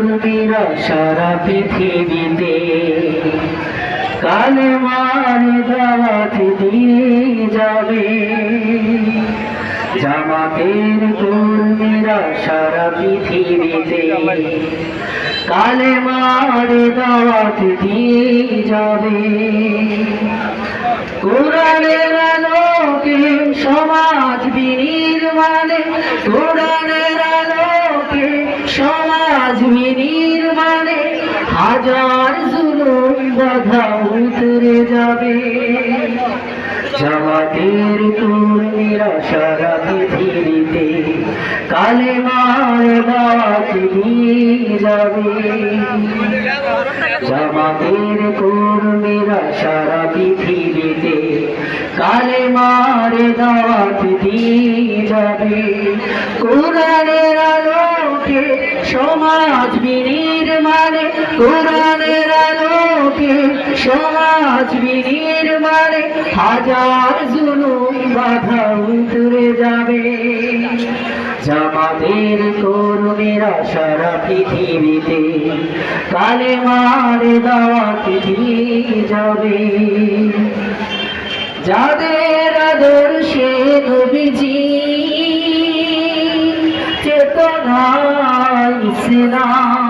উর্মিরা সারা পৃথিবীতে। কালে মার দাওয়াত দিয়ে যাবে। জামাতের কর্মীরা সারা পৃথিবীতে। কালে মার দাওয়াত দিয়ে যাবে। কোরআনের আলোকে সমাজ বিনির্মাণে কোরআনের হাজার জুলুম বাধা উতরে যাবে। জামাতের কর্মীরা সারা পৃথিবীতে কালে মার দিয়ে যাবে। জামাতের কর্মীরা সারা পৃথিবীতে কালে মারে দাওয়াত দিয়ে যাবে। কোরআনের আলোকে সমাজ বিনির্মাণে কোরআনের আলোকে সমাজ বিনির্মাণে হাজার জুলুম বাধা উতরে যাবে। জামাতের কর্মীরা সারা পৃথিবীতে কালে মারে দাওয়াত দিয়ে যাবে। যাদের আদর্শে নবীজি চেতনা ইসলাম